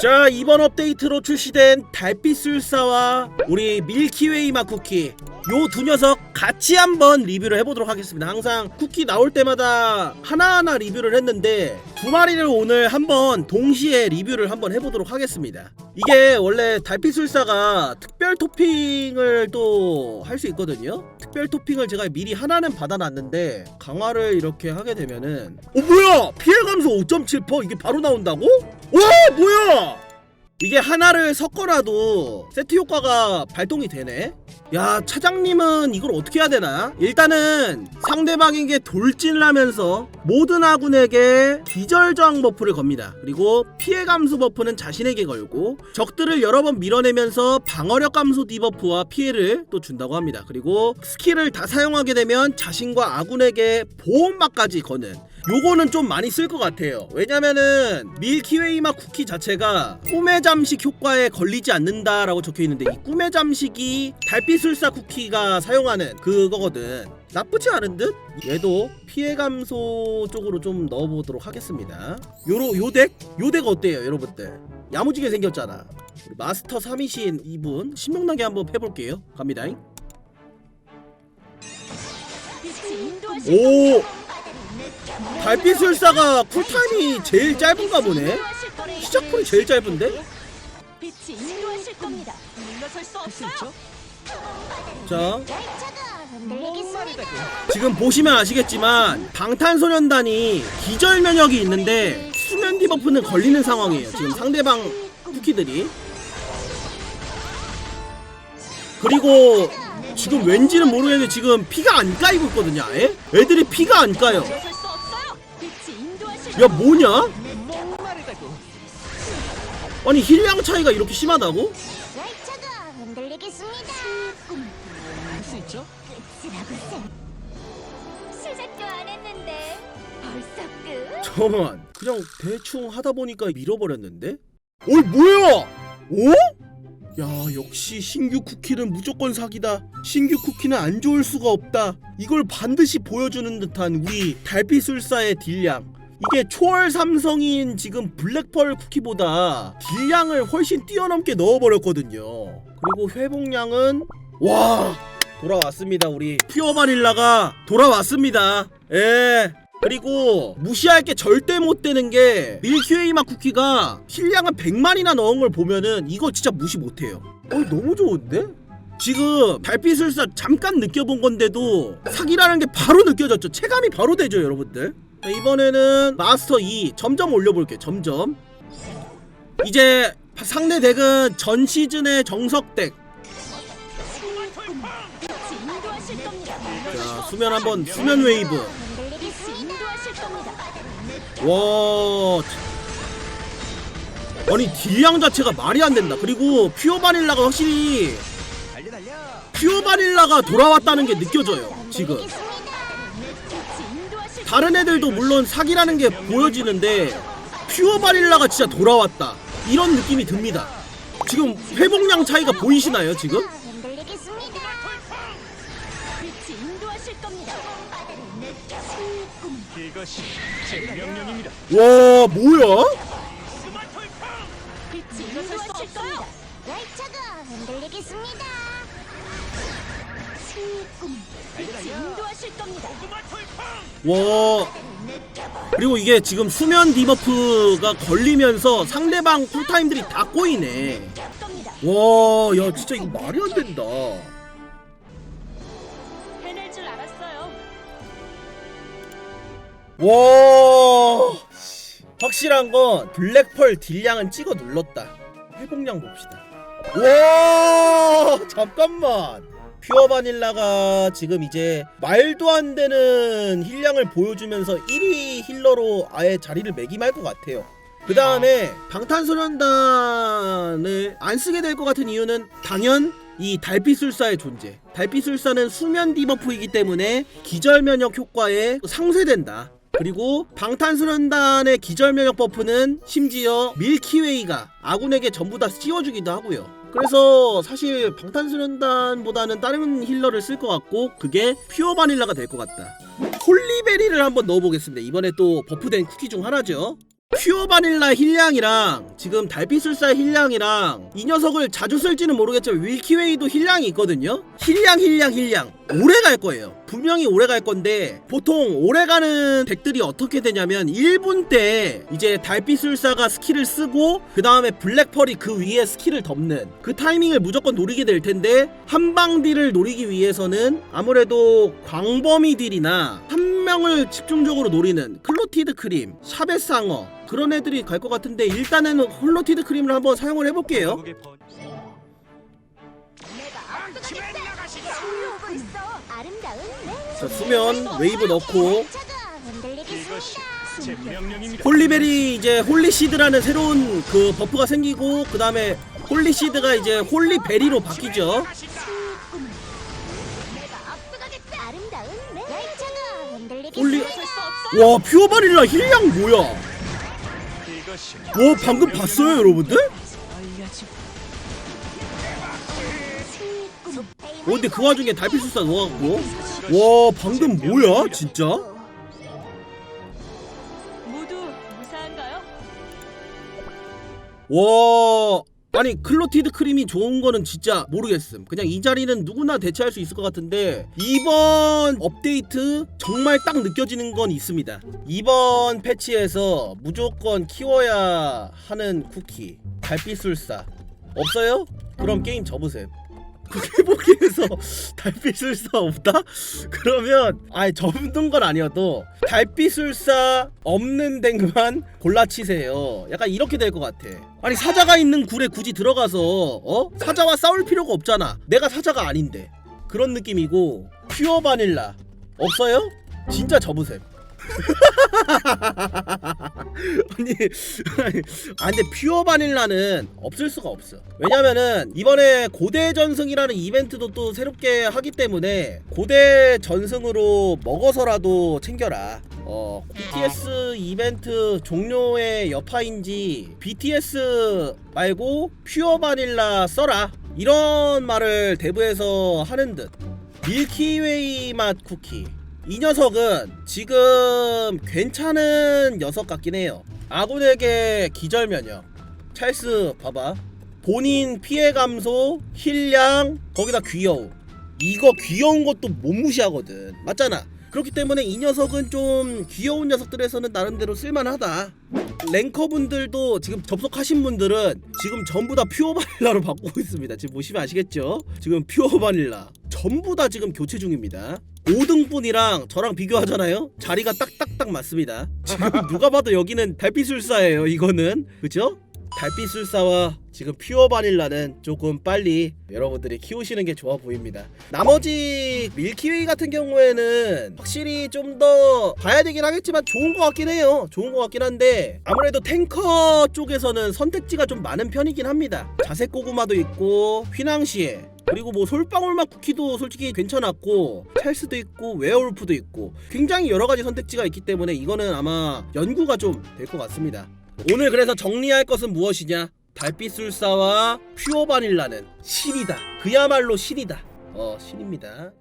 자 이번 업데이트로 출시된 달빛술사와 우리 밀키웨이 맛 쿠키. 요 두 녀석 같이 한번 리뷰를 해보도록 하겠습니다. 항상 쿠키 나올 때마다 하나하나 리뷰를 했는데 두 마리를 오늘 한번 동시에 리뷰를 한번 해보도록 하겠습니다. 이게 원래 달빛술사가 특별 토핑을 또 할 수 있거든요. 특별 토핑을 제가 미리 하나는 받아놨는데 강화를 이렇게 하게 되면은 어 뭐야? 피해 감소 5.7% 이게 바로 나온다고? 와 뭐야 이게 하나를 섞어놔도 세트 효과가 발동이 되네? 야 차장님은 이걸 어떻게 해야 되나? 일단은 상대방에게 돌진을 하면서 모든 아군에게 기절 저항 버프를 겁니다. 그리고 피해 감소 버프는 자신에게 걸고 적들을 여러 번 밀어내면서 방어력 감소 디버프와 피해를 또 준다고 합니다. 그리고 스킬을 다 사용하게 되면 자신과 아군에게 보험막까지 거는 요거는 좀 많이 쓸 것 같아요. 왜냐면은 밀키웨이 맛 쿠키 자체가 꿈의 잠식 효과에 걸리지 않는다라고 적혀 있는데 이 꿈의 잠식이 달빛술사 쿠키가 사용하는 그거거든. 나쁘지 않은 듯? 얘도 피해 감소 쪽으로 좀 넣어보도록 하겠습니다. 요로 요 덱? 요 덱 어때요 여러분들? 야무지게 생겼잖아. 우리 마스터 3이신 이분 신명나게 한번 해볼게요. 갑니다 오 달빛 술사가 쿨타임이 제일 짧은가 보네 시작풀이 제일 짧은데? 없어요. 자. 지금 보시면 아시겠지만 방탄소년단이 기절 면역이 있는데 수면 디버프는 걸리는 상황이에요 지금 상대방 쿠키들이 그리고 지금 왠지는 모르겠는데 지금 피가 안 까이고 있거든요 아예 애들이 피가 안 까요. 야 뭐냐? 아니 힐량 차이가 이렇게 심하다고? 열차가 흔들리겠습니다. 할수 있죠? 끝이라고 시작도 안 했는데 벌써 끝? 잠깐만 그냥 대충 하다 보니까 밀어버렸는데? 어이 뭐야? 어? 야 역시 신규 쿠키는 무조건 사기다 신규 쿠키는 안 좋을 수가 없다 이걸 반드시 보여주는 듯한 우리 달빛술사의 딜량 이게 초월 삼성인 지금 블랙펄 쿠키보다 딜량을 훨씬 뛰어넘게 넣어버렸거든요. 그리고 회복량은 와 돌아왔습니다. 우리 퓨어 바닐라가 돌아왔습니다. 예. 그리고 무시할 게 절대 못 되는 게 밀키웨이 맛 쿠키가 힐량은 100만이나 넣은 걸 보면은 이거 진짜 무시 못 해요. 어 너무 좋은데? 지금 달빛술사 잠깐 느껴본 건데도 사기라는 게 바로 느껴졌죠. 체감이 바로 되죠 여러분들 자, 이번에는 마스터 2 점점 올려볼게요 점점. 이제 상대 덱은 전 시즌의 정석 덱. 자, 수면 한번 수면 웨이브. 와 아니 딜량 자체가 말이 안 된다. 그리고 퓨어 바닐라가 확실히 퓨어 바닐라가 돌아왔다는 게 느껴져요 지금 다른 애들도 물론 사기라는 게 보여지는데 퓨어 바닐라가 진짜 돌아왔다 이런 느낌이 듭니다 지금 회복량 차이가 보이시나요 지금? 와 뭐야? 열차가 흔들리겠습니다. 빛이 인도하실 겁니다. 와 그리고 이게 지금 수면 디버프가 걸리면서 상대방 쿨타임들이 다 꼬이네 겁니다. 와, 야, 진짜 이거 말이 안 된다. 해낼 줄 알았어요. 와, 확실한 건 블랙펄 딜량은 찍어 눌렀다. 회복량 봅시다. 와, 잠깐만. 퓨어 바닐라가 지금 이제 말도 안 되는 힐량을 보여주면서 1위 힐러로 아예 자리를 매김할 것 같아요. 그 다음에 방탄소년단을 안 쓰게 될 것 같은 이유는 당연 이 달빛술사의 존재. 달빛술사는 수면 디버프이기 때문에 기절 면역 효과에 상쇄된다. 그리고 방탄소년단의 기절 면역 버프는 심지어 밀키웨이가 아군에게 전부 다 씌워주기도 하고요. 그래서 사실 방탄소년단보다는 다른 힐러를 쓸 것 같고 그게 퓨어 바닐라가 될 것 같다. 홀리베리를 한번 넣어보겠습니다. 이번에 또 버프된 쿠키 중 하나죠. 퓨어 바닐라 힐량이랑 지금 달빛술사 힐량이랑 이 녀석을 자주 쓸지는 모르겠지만 윌키웨이도 힐량이 있거든요? 힐량 힐량 힐량. 오래 갈 거예요. 분명히 오래 갈 건데 보통 오래 가는 덱들이 어떻게 되냐면 1분 때 이제 달빛술사가 스킬을 쓰고 그 다음에 블랙펄이 그 위에 스킬을 덮는 그 타이밍을 무조건 노리게 될 텐데 한방 딜을 노리기 위해서는 아무래도 광범위 딜이나 한 명을 집중적으로 노리는 클로티드 크림, 샤베상어 그런 애들이 갈 것 같은데 일단은 홀로티드 크림을 한번 사용을 해볼게요. 오고 있어. 아름다운 자 수면 웨이브 넣고 제 명령입니다. 홀리베리 이제 홀리시드라는 새로운 그 버프가 생기고 그 다음에 홀리시드가 이제 홀리베리로 바뀌죠. 아름다운 열차가 흔들리겠습니다. 홀리 물러 없어. 와 퓨어 바닐라 힐량 뭐야? 와 방금 봤어요 여러분들? 어 근데 그 와중에 달빛 술사 넣어갖고 와 방금 뭐야 진짜? 와 아니 클로티드 크림이 좋은 거는 진짜 모르겠음. 그냥 이 자리는 누구나 대체할 수 있을 것 같은데 이번 업데이트 정말 딱 느껴지는 건 있습니다. 이번 패치에서 무조건 키워야 하는 쿠키 달빛술사. 없어요? 그럼 게임 접으셈 쿠키보기에서 달빛술사 없다? 그러면 아예 접는 건 아니어도 달빛술사 없는 덱만 골라치세요. 약간 이렇게 될 것 같아. 아니 사자가 있는 굴에 굳이 들어가서 어 사자와 싸울 필요가 없잖아. 내가 사자가 아닌데 그런 느낌이고 퓨어 바닐라 없어요? 진짜 접으셈. 아니, 아니, 아 근데 퓨어 바닐라는 없을 수가 없어. 왜냐면은 이번에 고대 전승이라는 이벤트도 또 새롭게 하기 때문에 고대 전승으로 먹어서라도 챙겨라. 어, BTS 이벤트 종료의 여파인지 BTS 말고 퓨어 바닐라 써라. 이런 말을 대부에서 하는 듯. 밀키웨이 맛 쿠키. 이 녀석은 지금 괜찮은 녀석 같긴 해요. 아군에게 기절 면역. 찰스 봐봐. 본인 피해 감소, 힐량, 거기다 귀여움. 이거 귀여운 것도 못 무시하거든. 맞잖아. 그렇기 때문에 이 녀석은 좀 귀여운 녀석들에서는 나름대로 쓸만하다. 랭커분들도 지금 접속하신 분들은 지금 전부 다 퓨어 바닐라로 바꾸고 있습니다. 지금 보시면 아시겠죠? 지금 퓨어 바닐라 전부 다 지금 교체 중입니다. 5등분이랑 저랑 비교하잖아요. 자리가 딱딱딱 맞습니다. 지금 누가 봐도 여기는 달빛술사예요. 이거는 그죠? 달빛술사와 지금 퓨어 바닐라는 조금 빨리 여러분들이 키우시는 게 좋아 보입니다. 나머지 밀키웨이 같은 경우에는 확실히 좀 더 봐야 되긴 하겠지만 좋은 것 같긴 해요. 좋은 것 같긴 한데 아무래도 탱커 쪽에서는 선택지가 좀 많은 편이긴 합니다. 자색 고구마도 있고 휘낭시에 그리고 뭐 솔방울맛 쿠키도 솔직히 괜찮았고 찰스도 있고 웨어울프도 있고 굉장히 여러 가지 선택지가 있기 때문에 이거는 아마 연구가 좀 될 것 같습니다. 오늘 그래서 정리할 것은 무엇이냐? 달빛술사와 퓨어 바닐라는 신이다. 그야말로 신이다. 어, 신입니다.